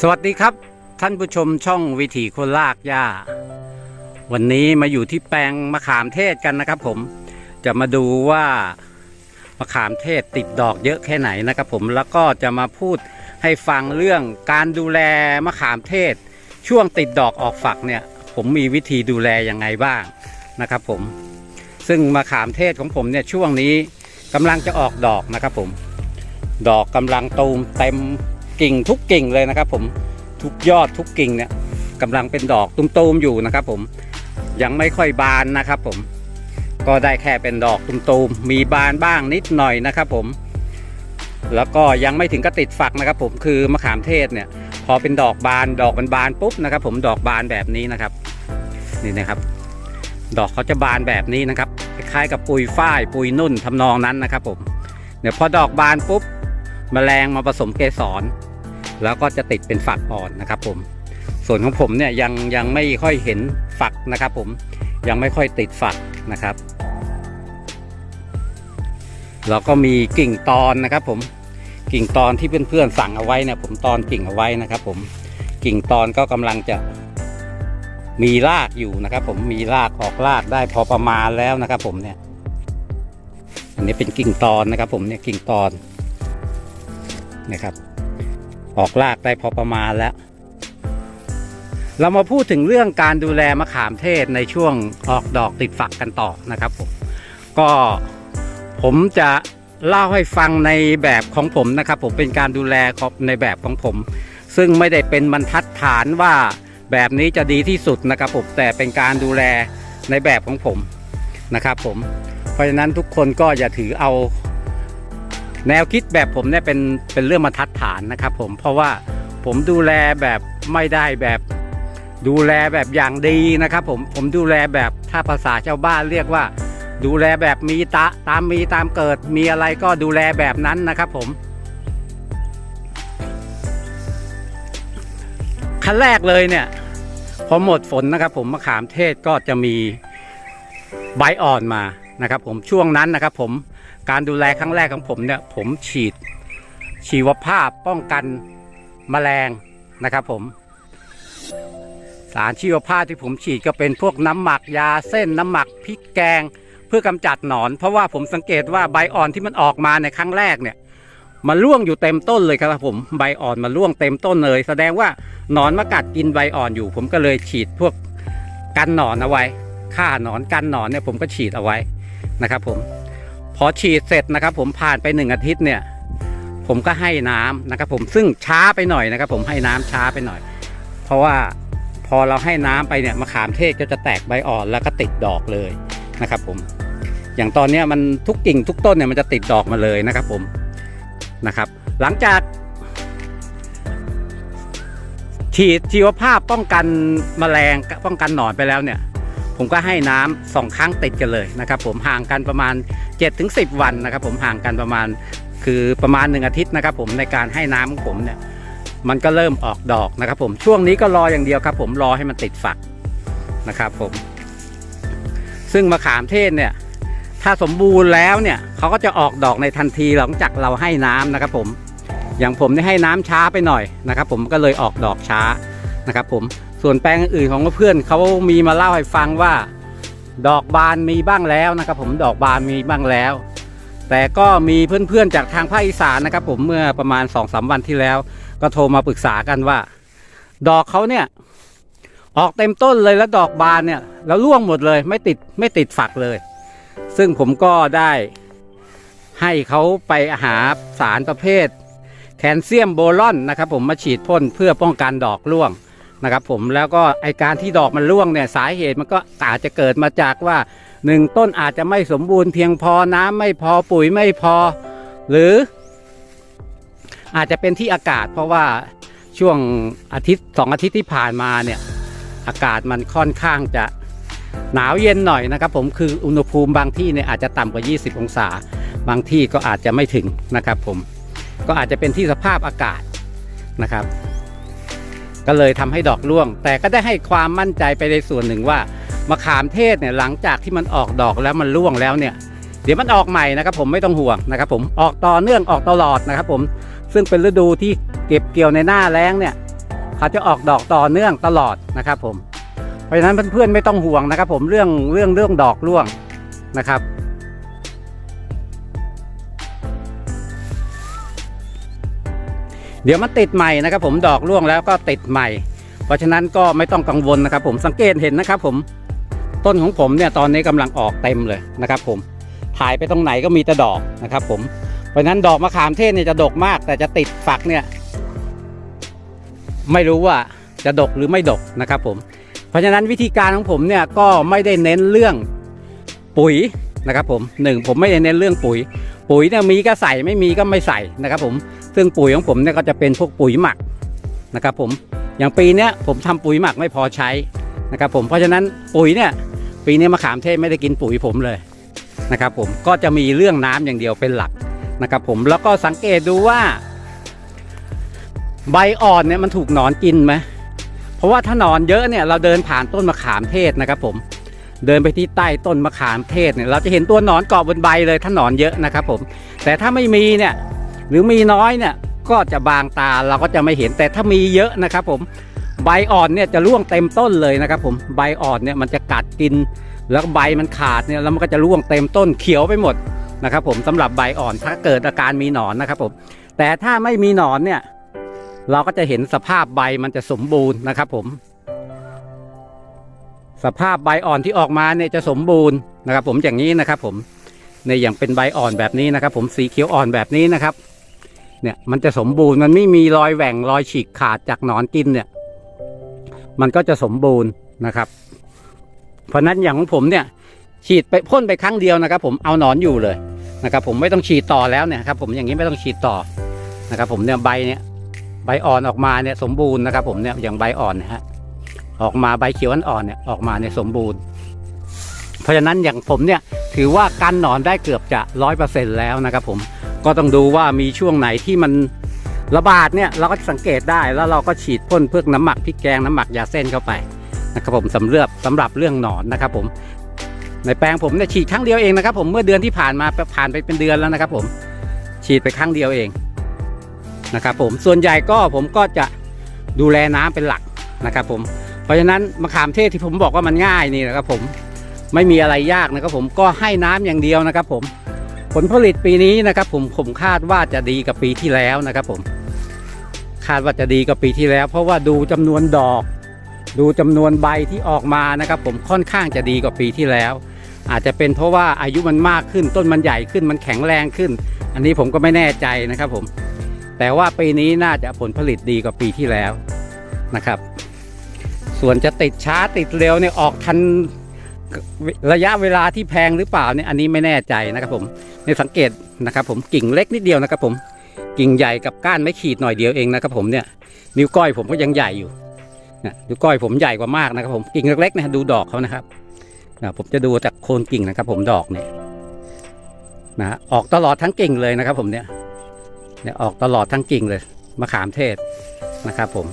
สวัสดีครับ ท่านผู้ชมช่องวิถีคนลากหญ้า วันนี้มาอยู่ที่แปลงมะขามเทศกันนะครับ ผมจะมาดูว่ามะขามเทศติดดอกเยอะแค่ไหนนะครับ ผมแล้วก็จะมาพูดให้ฟังเรื่องการดูแลมะขามเทศ ช่วงติดดอกออกฝักเนี่ย ผมมีวิธีดูแลยังไงบ้างนะครับ ผม ซึ่งมะขามเทศของผมเนี่ยช่วงนี้กำลังจะออกดอกนะครับผม ดอกกำลังตูมเต็มกิ่งทุกกิ่งเลยนะครับ ผมทุกยอดทุกกิ่งเนี่ยกำลังเป็นดอกตุ้มๆอยู่นะครับ ผมยังไม่ค่อยบานนะครับ ผมก็ได้แค่เป็นดอกตุ้มๆมีบานบ้างนิดหน่อยนะครับ ผม แล้วก็ยังไม่ถึงกับติดฝักนะครับ ผมคือมะขามเทศเนี่ย พอเป็นดอกบานดอกมันบานปุ๊บนะครับ ผมดอกบานแบบนี้นะครับ นี่นะครับ ดอกเขาจะบานแบบนี้นะครับคล้ายกับปุยฝ้ายปุยนุ่นทำนองนั้นนะครับ ผมเดี๋ยวพอดอกบานปุ๊บ แมลงมาผสมเกสร แล้วก็จะติดเป็นฝักอ่อนนะครับผม ส่วนของผมเนี่ยยังยังไม่ค่อยเห็นฝักนะครับผมยังไม่ค่อยติดฝักนะครับแล้วก็มีกิ่งตอนนะครับผมกิ่งตอนที่เพื่อนๆสั่งเอาไว้เนี่ยผมตอนกิ่งเอาไว้นะครับผมกิ่งตอนก็กำลังจะมีรากอยู่นะครับ ผมมีรากออกรากได้พอประมาณแล้วนะครับ ผมเนี่ย อันนี้เป็นกิ่งตอนนะครับ ผมเนี่ยกิ่งตอน นะครับ ออกรากได้พอประมาณแล้ว เรามาพูดถึงเรื่องการดูแลมะขามเทศในช่วงออกดอกติดฝักกันต่อนะครับผมก็ผมจะเล่าให้ฟังในแบบของผมนะครับ ผมเป็นการดูแลในแบบของผม ซึ่งไม่ได้เป็นบรรทัดฐานว่าแบบนี้จะดีที่สุดนะครับผมแต่เป็นการดูแลในแบบของผมนะครับผมเพราะฉะนั้นทุกคนก็อย่าถือเอา แนวคิดแบบผมเนี่ยเป็นเป็นเรื่องมาทัดฐานนะครับผมเพราะว่าผมดูแลแบบไม่ได้แบบดูแลแบบอย่างดีนะครับผมผมดูแลแบบถ้าภาษาชาวบ้านเรียกว่า ดูแลแบบมีตะตามมีตามเกิดมีอะไรก็ดูแลแบบนั้นนะครับผมขั้นแรกเลยเนี่ยพอหมดฝนนะครับ ผมมะขามเทศก็จะมีใบอ่อนมานะครับ ผมช่วงนั้นนะครับ ผม การดูแลครั้งแรกของผมเนี่ย ผมฉีดชีวภาพป้องกันแมลงนะครับผม สารชีวภาพที่ผมฉีดก็เป็นพวกน้ำหมักยาเส้นน้ำหมักพริกแกง เพื่อกำจัดหนอน เพราะว่าผมสังเกตว่าใบอ่อนที่มันออกมาในครั้งแรกเนี่ยมันร่วงอยู่เต็มต้นเลยครับผมใบอ่อนมันร่วงเต็มต้นเลย แสดงว่าหนอนมากัดกินใบอ่อนอยู่ ผมก็เลยฉีดพวกกันหนอนเอาไว้ฆ่าหนอนกันหนอนเนี่ยผมก็ฉีดเอาไว้นะครับผม พอฉีดเสร็จนะครับ ผมผ่านไปหนึ่งอาทิตย์เนี่ย ผมก็ให้น้ำนะครับ ผมซึ่งช้าไปหน่อยนะครับ ผมให้น้ำช้าไปหน่อย เพราะว่าพอเราให้น้ำไปเนี่ยมะขามเทศก็จะแตกใบอ่อนแล้วก็ติดดอกเลยนะครับ ผม อย่างตอนนี้มันทุกกิ่งทุกต้นเนี่ยมันจะติดดอกมาเลยนะครับ ผมนะครับ หลังจากฉีดชีวภาพป้องกันแมลงป้องกันหนอนไปแล้วเนี่ย ผมก็ให้น้ำสองครั้งติดกันเลยนะครับผมห่างกันประมาณ 7-10 วันนะครับผมห่างกันประมาณคือประมาณหนึ่งอาทิตย์นะครับผมในการให้น้ำของผมเนี่ยมันก็เริ่มออกดอกนะครับผมช่วงนี้ก็รออย่างเดียวครับ ผมรอให้มันติดฝักนะครับผม ซึ่งมะขามเทศเนี่ยถ้าสมบูรณ์แล้วเนี่ยเขาก็จะออกดอกในทันทีหลังจากเราให้น้ำนะครับผมอย่างผมได้ให้น้ำช้าไปหน่อยนะครับ ผมก็เลยออกดอกช้านะครับผม ส่วนแปลงอื่นของเพื่อนเขามีมาเล่าให้ฟังว่า ดอกบานมีบ้างแล้วนะครับ ผมดอกบานมีบ้างแล้ว แต่ก็มีเพื่อนๆจากทางภาคอีสานนะครับ ผมเมื่อประมาณ2องสาวันที่แล้ว ก็โทรมาปรึกษากันว่า ดอกเขาเนี่ย ออกเต็มต้นเลยแล้วดอกบานเนี่ย แล้วร่วงหมดเลยไม่ติดไม่ติดฝักเลย ซึ่งผมก็ได้ให้เขาไปหาสารประเภท แคลเซียมโบรอนนะครับ ผมมาฉีดพ่นเพื่อป้องกันดอกร่วง นะครับผมแล้วก็ไอการที่ดอกมันร่วงเนี่ยสาเหตุมันก็อาจจะเกิดมาจากว่าหนึ่งต้นอาจจะไม่สมบูรณ์เพียงพอน้ำไม่พอปุ๋ยไม่พอ หรือ อาจจะเป็นที่อากาศ เพราะว่าช่วงอาทิตย์สองอาทิตย์ที่ผ่านมาเนี่ยอากาศมันค่อนข้างจะหนาวเย็นหน่อยนะครับผมคืออุณหภูมิบางที่เนี่ยอาจจะต่ำกว่า 20 องศา บางที่ก็อาจจะไม่ถึงนะครับผมก็อาจจะเป็นที่สภาพอากาศนะครับ ก็เลยทำให้ดอกร่วง แต่ก็ได้ให้ความมั่นใจไปในส่วนหนึ่งว่ามะขามเทศเนี่ยหลังจากที่มันออกดอกแล้วมันร่วงแล้วเนี่ยเดี๋ยวมันออกใหม่นะครับผมไม่ต้องห่วงนะครับผมออกต่อเนื่องออกตลอดนะครับผมซึ่งเป็นฤดูที่เก็บเกี่ยวในหน้าแล้งเนี่ยเขาจะออกดอกต่อเนื่องตลอดนะครับผมเพราะฉะนั้นเพื่อนๆไม่ต้องห่วงนะครับผมเรื่องเรื่องเรื่องดอกร่วงนะครับ เดี๋ยวมันติดใหม่นะครับ ผมดอกร่วงแล้วก็ติดใหม่ เพราะฉะนั้นก็ไม่ต้องกังวลนะครับ ผมสังเกตเห็นนะครับ ผมต้นของผมเนี่ยตอนนี้กำลังออกเต็มเลยนะครับ ผมถ่ายไปตรงไหนก็มีแต่ดอกนะครับ ผมเพราะฉะนั้นดอกมะขามเทศเนี่ยจะดกมาก แต่จะติดฝักเนี่ย ไม่รู้ว่าจะดกหรือไม่ดกนะครับ ผม เพราะฉะนั้นวิธีการของผมเนี่ยก็ไม่ได้เน้นเรื่องปุ๋ยนะครับผมหนึ่งผมไม่ได้เน้นเรื่องปุ๋ย ปุ๋ยเนี่ยมีก็ใส่ไม่มีก็ไม่ใส่นะครับ ผม ซึ่งปุ๋ยของผมเนี่ยก็จะเป็นพวกปุ๋ยหมักนะครับผมอย่างปีเนี้ยผมทำปุ๋ยหมักไม่พอใช้นะครับผมเพราะฉะนั้นปุ๋ยเนี่ยปีนี้มะขามเทศไม่ได้กินปุ๋ยผมเลยนะครับผมก็จะมีเรื่องน้ำอย่างเดียวเป็นหลักนะครับผมแล้วก็สังเกตดูว่า ใบอ่อนเนี่ยมันถูกหนอนกินไหมเพราะว่าถ้าหนอนเยอะเนี่ยเราเดินผ่านต้นมะขามเทศนะครับผมเดินไปที่ใต้ต้นมะขามเทศเนี่ยเราจะเห็นตัวหนอนเกาะบนใบเลยถ้าหนอนเยอะนะครับผมแต่ถ้าไม่มีเนี่ย หรือมีน้อยเนี่ยก็จะบางตาเราก็จะไม่เห็นแต่ถ้ามีเยอะนะครับผมใบอ่อนเนี่ยจะร่วงเต็มต้นเลยนะครับผมใบอ่อนเนี่ยมันจะกัดกิน แล้วใบมันขาดเนี่ยแล้วมันก็จะร่วงเต็มต้นเขียวไปหมดนะครับผมสำหรับใบอ่อนถ้าเกิดอาการมีหนอนนะครับผมแต่ถ้าไม่มีหนอนเนี่ยเราก็จะเห็นสภาพใบมันจะสมบูรณ์นะครับผม สภาพใบอ่อนที่ออกมาเนี่ยจะสมบูรณ์นะครับ ผมอย่างนี้นะครับ ผมในอย่างเป็นใบอ่อนแบบนี้นะครับ ผมสีเขียวอ่อนแบบนี้นะครับ เนี่ยมันจะสมบูรณ์มันไม่มีรอยแหว่งรอยฉีกขาดจากหนอนกินเนี่ย มันก็จะสมบูรณ์นะครับ เพราะนั้นอย่างของผมเนี่ย ฉีดไปพ่นไปครั้งเดียวนะครับ ผมเอาหนอนอยู่เลยนะครับ ผมไม่ต้องฉีดต่อแล้วเนี่ยครับ ผมอย่างนี้ไม่ต้องฉีดต่อนะครับ ผมเนี่ยใบเนี่ยใบอ่อนออกมาเนี่ยสมบูรณ์นะครับ ผมเนี่ยอย่างใบอ่อนนะฮะออกมาใบเขียวอ่อนเนี่ยออกมาเนี่ยสมบูรณ์ เพราะฉะนั้นอย่างผมเนี่ยถือว่ากันหนอนได้เกือบจะร้อยเปอร์เซ็นแล้วนะครับ ผม ก็ต้องดูว่ามีช่วงไหนที่มันระบาดเนี่ยเราก็สังเกตได้แล้วเราก็ฉีดพ่นเพื่อน้ำหมักพริกแกงน้ำหมักยาเส้นเข้าไปนะครับผมสำเร็จสำหรับเรื่องหนอนนะครับผมในแปลงผมเนี่ยฉีดครั้งเดียวเองนะครับผมเมื่อเดือนที่ผ่านมาผ่านไปเป็นเดือนแล้วนะครับ ผมฉีดไปครั้งเดียวเองนะครับผมส่วนใหญ่ก็ผมก็จะดูแลน้ำเป็นหลักนะครับผมเพราะฉะนั้นมะขามเทศที่ผมบอกว่ามันง่ายนี่นะครับผมไม่มีอะไรยากนะครับผมก็ให้น้ำอย่างเดียวนะครับผม ผลผลิตปีนี้นะครับ ผมผมคาดว่าจะดีกับปีที่แล้วนะครับผมคาดว่าจะดีกับปีที่แล้ว เพราะว่าดูจำนวนดอก ดูจำนวนใบที่ออกมานะครับ ผมค่อนข้างจะดีกว่าปีที่แล้ว อาจจะเป็นเพราะว่าอายุมันมากขึ้นต้นมันใหญ่ขึ้นมันแข็งแรงขึ้น อันนี้ผมก็ไม่แน่ใจนะครับ ผม แต่ว่าปีนี้น่าจะผลผลิตดีกว่าปีที่แล้วนะครับ ส่วนจะติดช้าติดเร็วเนี่ยออกทัน ระยะเวลาที่แพงหรือเปล่าเนี่ยอันนี้ไม่แน่ใจนะครับผมในสังเกตนะครับผมกิ่งเล็กนิดเดียวนะครับผมกิ่งใหญ่กับก้านไม่ขีดหน่อยเดียวเองนะครับผมเนี่ยนิ้วก้อยผมก็ยังใหญ่อยู่นะนิ้วก้อยผมใหญ่กว่ามากนะครับผมกิ่งเล็กๆนะดูดอกเขานะครับนะผมจะดูจากโคนกิ่งนะครับ ผมดอกเนี่ยนะออกตลอดทั้งกิ่งเลยนะครับ ผมเนี่ยเนี่ยออกตลอดทั้งกิ่งเลยมะขามเทศนะครับ ผม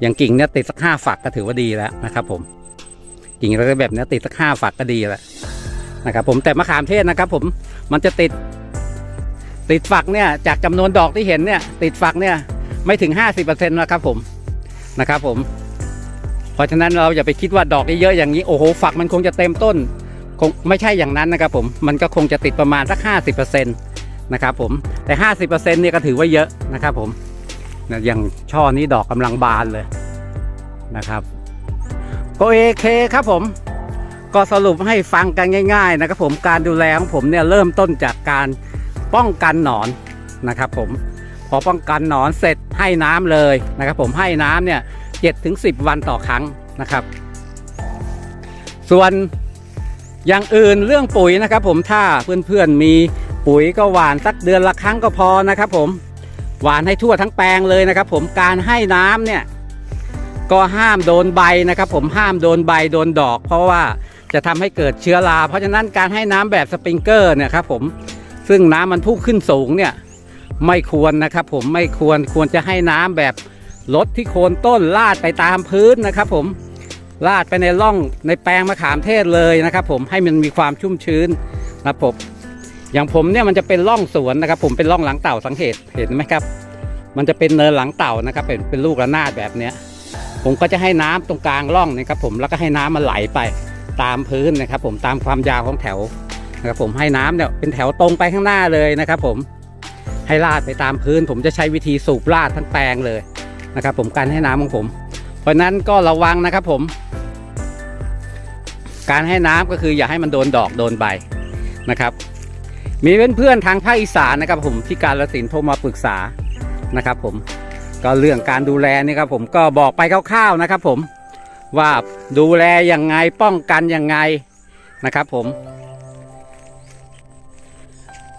อย่างกิ่งเนี่ยติดสักห้าฝักก็ถือว่าดีแล้วนะครับ ผม กิ่งอะไรแบบนี้ติดสักห้าฝักก็ดีแล้วนะครับผมแต่มะขามเทศนะครับ ผมมันจะติด ติดฝักเนี่ย จากจำนวนดอกที่เห็นเนี่ย ติดฝักเนี่ย ไม่ถึงห้าสิบเปอร์เซ็นต์นะครับผมนะครับผมเพราะฉะนั้นเราอย่าไปคิดว่าดอกเยอะๆอย่างนี้โอ้โหฝักมันคงจะเต็มต้นคงไม่ใช่อย่างนั้นนะครับผมมันก็คงจะติดประมาณสักห้าสิบเปอร์เซ็นต์นะครับผมแต่50%เนี่ยก็ถือว่าเยอะนะครับผมอย่างช่อนี้ดอกกำลังบานเลยนะครับ ก็โอเคครับผม ก็สรุปให้ฟังกันง่าย ๆ นะครับผมการดูแลของผมเนี่ยเริ่มต้นจากการป้องกันหนอนนะครับผมพอป้องกันหนอนเสร็จให้น้ำเลยนะครับผมให้น้ำเนี่ยเจ็ดถึงสิบวันต่อครั้งนะครับ ส่วนอย่างอื่นเรื่องปุ๋ยนะครับผมถ้าเพื่อนๆมีปุ๋ยก็หวานสักเดือนละครั้งก็พอนะครับผมหวานให้ทั่วทั้งแปลงเลยนะครับผมการให้น้ำเนี่ย ก็ห้ามโดนใบนะครับ ผมห้ามโดนใบโดนดอก เพราะว่าจะทำให้เกิดเชื้อรา เพราะฉะนั้นการให้น้ำแบบสปริงเกอร์เนี่ยครับผมซึ่งน้ำมันพุ่งขึ้นสูงเนี่ยไม่ควรนะครับ ผมไม่ควรควรจะให้น้ำแบบลดที่โคนต้นลาดไปตามพื้นนะครับ ผมลาดไปในร่องในแปลงมะขามเทศเลยนะครับ ผมให้มันมีความชุ่มชื้นนะครับผมอย่างผมเนี่ยมันจะเป็นร่องสวนนะครับ ผมเป็นร่องหลังเต่าสังเกตเห็นไหมครับ มันจะเป็นเนินหลังเต่านะครับ เป็นเป็นลูกระนาดแบบเนี้ย ผมก็จะให้น้ำตรงกลางร่องนะครับผมแล้วก็ให้น้ำมันไหลไปตามพื้นนะครับ ผมตามความยาวของแถวนะครับผมให้น้ำเนี่ยเป็นแถวตรงไปข้างหน้าเลยนะครับ ผมให้ลาดไปตามพื้น ผมจะใช้วิธีสูบลาดทั้งแปลงเลยนะครับ ผมการให้น้ำของผม เพราะฉะนั้นก็ระวังนะครับผม การให้น้ำก็คืออย่าให้มันโดนดอกโดนใบนะครับมีเพื่อนๆทางภาคอีสานนะครับผมที่การละสินธุ์โทรมาปรึกษานะครับผม ก็เรื่องการดูแลนี่ครับผมก็บอกไปคร่าวๆนะครับผมว่าดูแลยังไงป้องกันยังไงนะครับผม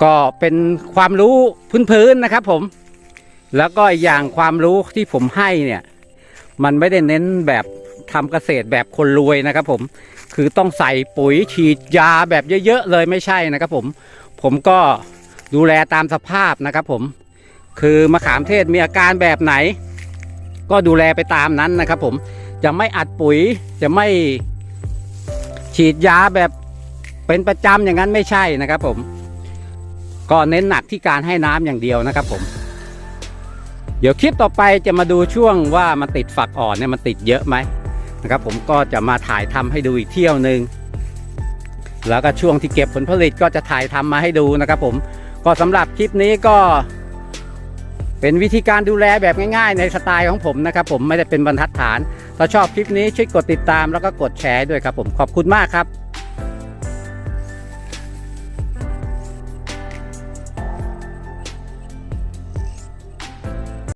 ก็เป็นความรู้พื้นๆนะครับผม แล้วก็อีกอย่างความรู้ที่ผมให้เนี่ย มันไม่ได้เน้นแบบทำเกษตรแบบคนรวยนะครับผมคือต้องใส่ปุ๋ยฉีดยาแบบเยอะๆเลยไม่ใช่นะครับผม ผมก็ดูแลตามสภาพนะครับผม คือมะขามเทศมีอาการแบบไหน ก็ดูแลไปตามนั้นนะครับ ผมจะไม่อัดปุ๋ยจะไม่ฉีดยาแบบเป็นประจำอย่างนั้นไม่ใช่นะครับ ผม ก็เน้นหนักที่การให้น้ำอย่างเดียวนะครับ ผม เดี๋ยวคลิปต่อไปจะมาดูช่วงว่ามันติดฝักอ่อนเนี่ยมันติดเยอะไหมนะครับ ผมก็จะมาถ่ายทำให้ดูอีกเที่ยวหนึ่งแล้วก็ช่วงที่เก็บผลผลิตก็จะถ่ายทำมาให้ดูนะครับ ผมก็สำหรับคลิปนี้ก็ เป็นวิธีการดูแลแบบง่ายๆ ในสไตล์ของผมนะครับผมไม่ได้เป็นบรรทัดฐาน ถ้าชอบคลิปนี้ช่วยกดติดตามแล้วก็กดแชร์ด้วยครับผมขอบคุณมากครับ